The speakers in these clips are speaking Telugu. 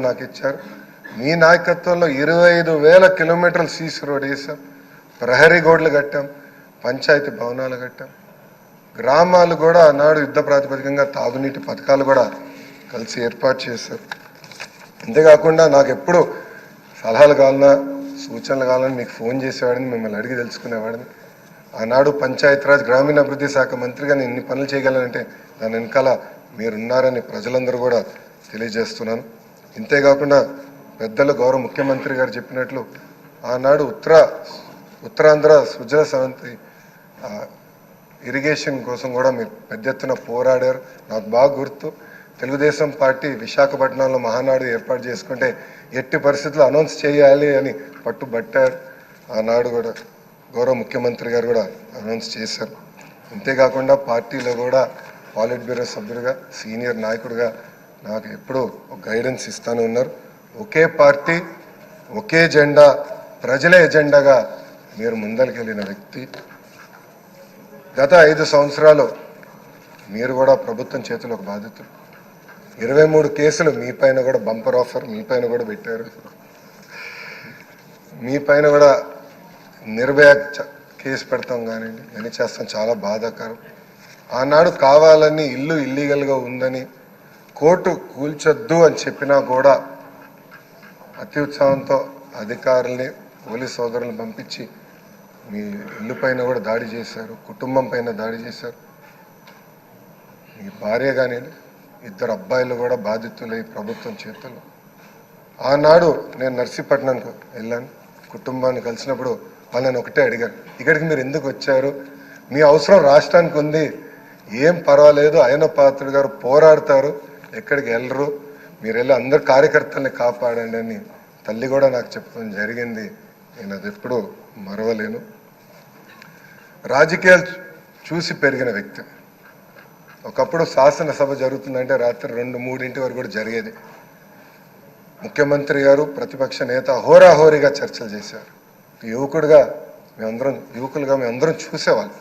నాకు ఇచ్చారు. మీ నాయకత్వంలో ఇరవై ఐదు వేల కిలోమీటర్లు సీసీ రోడ్ వేసాం ప్రహరీ గోడలు కట్టాం. పంచాయతీ భవనాలు కట్టాం. గ్రామాలు కూడా ఆనాడు యుద్ధ ప్రాతిపదికంగా తాగునీటి పథకాలు కూడా కలిసి ఏర్పాటు చేశారు అంతేకాకుండా నాకు ఎప్పుడు సలహాలు కావాలన్నా సూచనలు కావాలని మీకు ఫోన్ చేసేవాడిని మిమ్మల్ని అడిగి తెలుసుకునేవాడిని. ఆనాడు పంచాయతీరాజ్ గ్రామీణాభివృద్ధి శాఖ మంత్రిగా నేను ఇన్ని పనులు చేయగలనంటే దాని వెనకాల మీరున్నారని ప్రజలందరూ కూడా తెలియజేస్తున్నాను. ఇంతేకాకుండా పెద్దలు గౌరవ ముఖ్యమంత్రి గారు చెప్పినట్లు ఆనాడు ఉత్తర ఉత్తరాంధ్ర సుజల సవంతి ఇరిగేషన్ కోసం కూడా మీరు పెద్ద ఎత్తున పోరాడారు. నాకు బాగా గుర్తు. తెలుగుదేశం పార్టీ విశాఖపట్నంలో మహానాడు ఏర్పాటు చేసుకుంటే ఎట్టి పరిస్థితుల్లో అనౌన్స్ చేయాలి అని పట్టుబట్టారు. ఆనాడు కూడా గౌరవ ముఖ్యమంత్రి గారు కూడా అనౌన్స్ చేశారు. అంతేకాకుండా పార్టీలో కూడా పాలిట్ బ్యూరో సభ్యుడిగా సీనియర్ నాయకుడిగా నాకు ఎప్పుడూ గైడెన్స్ ఇస్తానే ఉన్నారు. ఒకే పార్టీ ఒకే జెండా ప్రజల ఎజెండాగా మీరు ముందరికెళ్ళిన వ్యక్తి. గత ఐదు సంవత్సరాలు మీరు కూడా ప్రభుత్వం చేతిలో ఒక బాధితులు ఇరవై మూడు కేసులు మీ పైన కూడా బంపర్ ఆఫర్ మీ పైన కూడా పెట్టారు. మీ పైన కూడా నిర్భయ కేసు పెడతాం కానివ్వండి అని చేస్తాం చాలా బాధాకరం. ఆనాడు కావాలని ఇల్లు ఇల్లీగల్గా ఉందని కోర్టు కూల్చొద్దు అని చెప్పినా కూడా అతి ఉత్సాహంతో అధికారుల్ని పోలీస్ సోదరులను పంపించి మీ ఇల్లు పైన కూడా దాడి చేశారు కుటుంబం పైన దాడి చేశారు. మీ భార్య కానీ ఇద్దరు అబ్బాయిలు కూడా బాధితులై ప్రభుత్వం చేతులు ఆనాడు నేను నర్సీపట్నంకు వెళ్ళాను. కుటుంబాన్ని కలిసినప్పుడు వాళ్ళని ఒకటే అడిగాను ఇక్కడికి మీరు ఎందుకు వచ్చారు? మీ అవసరం రాష్ట్రానికి ఉంది. ఏం పర్వాలేదు ఆయన పాత్రుడు గారు పోరాడతారు. ఎక్కడికి వెళ్ళరు? మీరు వెళ్ళి అందరు కార్యకర్తల్ని కాపాడండి అని తల్లి కూడా నాకు చెప్పడం జరిగింది. నేను అది ఎప్పుడు మరవలేను. రాజకీయాలు చూసి పెరిగిన వ్యక్తి. ఒకప్పుడు శాసనసభ జరుగుతుందంటే రాత్రి రెండు మూడింటి వరకు కూడా జరిగేది. ముఖ్యమంత్రి గారు ప్రతిపక్ష నేత హోరాహోరీగా చర్చలు చేశారు. యువకుడిగా మేమందరం యువకులుగా మేమందరం చూసేవాళ్ళం.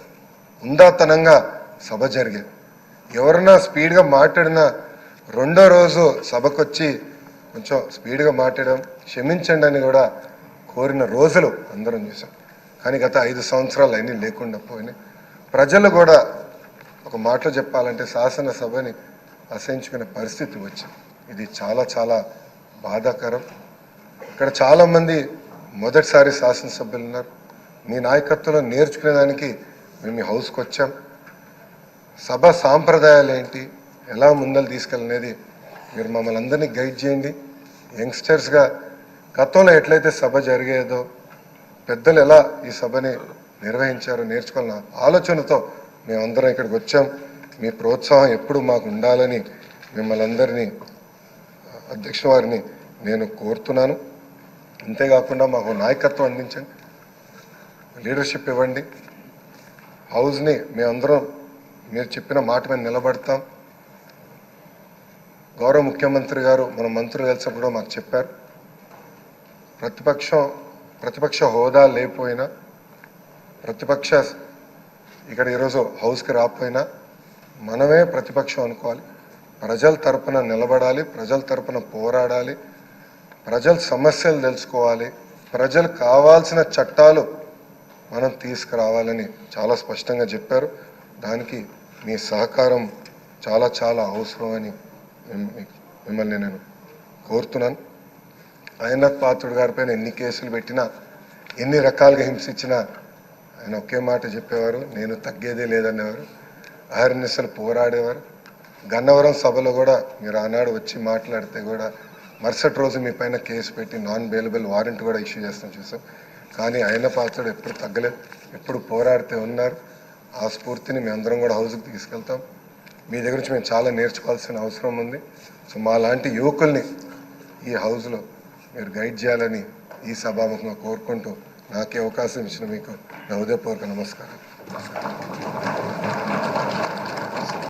ఉందాతనంగా సభ జరిగేది. ఎవరన్నా స్పీడ్గా మాట్లాడినా రెండో రోజు సభకొచ్చి కొంచెం స్పీడ్గా మాట్లాడడం క్షమించండి అని కూడా కోరిన రోజులు అందరం చూసాం. కానీ గత ఐదు సంవత్సరాలు అన్నీ లేకుండా పోయినాయి. ప్రజలు కూడా ఒక మాటలో చెప్పాలంటే శాసనసభని అసహించుకునే పరిస్థితి వచ్చింది. ఇది చాలా చాలా బాధాకరం. ఇక్కడ చాలామంది మొదటిసారి శాసనసభ్యులు ఉన్నారు. మీ నాయకత్వంలో నేర్చుకునేదానికి మేము మీ హౌస్కి వచ్చాం. సభ సాంప్రదాయాలు ఏంటి? ఎలా ముందలు తీసుకెళ్ళనేది మీరు మమ్మల్ని అందరినీ గైడ్ చేయండి. యంగ్స్టర్స్గా గతంలో ఎట్లయితే సభ జరిగేదో పెద్దలు ఎలా ఈ సభని నిర్వహించారో నేర్చుకోవాలన్న ఆలోచనతో మేమందరం ఇక్కడికి వచ్చాం. మీ ప్రోత్సాహం ఎప్పుడు మాకు ఉండాలని మిమ్మల్ని అందరినీ అధ్యక్ష వారిని నేను కోరుతున్నాను. అంతేకాకుండా మాకు నాయకత్వం అందించండి. లీడర్షిప్ ఇవ్వండి. హౌస్ని మేమందరం మీరు చెప్పిన మాట మీద నిలబడతాం. గౌరవ ముఖ్యమంత్రి గారు మన మంత్రులు కలిసినప్పుడు మాకు చెప్పారు. ప్రతిపక్షం ప్రతిపక్ష హోదా లేకపోయినా ప్రతిపక్ష ఇక్కడ ఈరోజు హౌస్కి రాకపోయినా మనమే ప్రతిపక్షం అనుకోవాలి. ప్రజల తరపున నిలబడాలి ప్రజల తరపున పోరాడాలి ప్రజల సమస్యలు తెలుసుకోవాలి ప్రజలు కావాల్సిన చట్టాలు మనం తీసుకురావాలని చాలా స్పష్టంగా చెప్పారు. దానికి మీ సహకారం చాలా చాలా అవసరం అని మిమ్మల్ని నేను కోరుతున్నాను. ఆయన పాత్రుడు గారిపైన ఎన్ని కేసులు పెట్టినా ఎన్ని రకాలుగా హింసించినా ఆయన ఒకే మాట చెప్పేవారు నేను తగ్గేదే లేదనేవారు అహర్నిశలు పోరాడేవారు. గన్నవరం సభలో కూడా మీరు ఆనాడు వచ్చి మాట్లాడితే కూడా మరుసటి రోజు మీ పైన కేసు పెట్టి నాన్ బెయిలబుల్ వారెంట్ కూడా ఇష్యూ చేస్తాం చూసాం. కానీ ఆయన పాత్రుడు ఎప్పుడు తగ్గలేదు ఎప్పుడు పోరాడితే ఉన్నారు. ఆ స్ఫూర్తిని మేము అందరం కూడా హౌస్కి తీసుకెళ్తాం. మీ దగ్గర నుంచి మేము చాలా నేర్చుకోవాల్సిన అవసరం ఉంది. సో మా లాంటి యువకుల్ని ఈ హౌస్లో మీరు గైడ్ చేయాలని ఈ సభాముఖంగా కోరుకుంటూ నాకే అవకాశం ఇచ్చిన మీకు నా హృదయపూర్వక నమస్కారం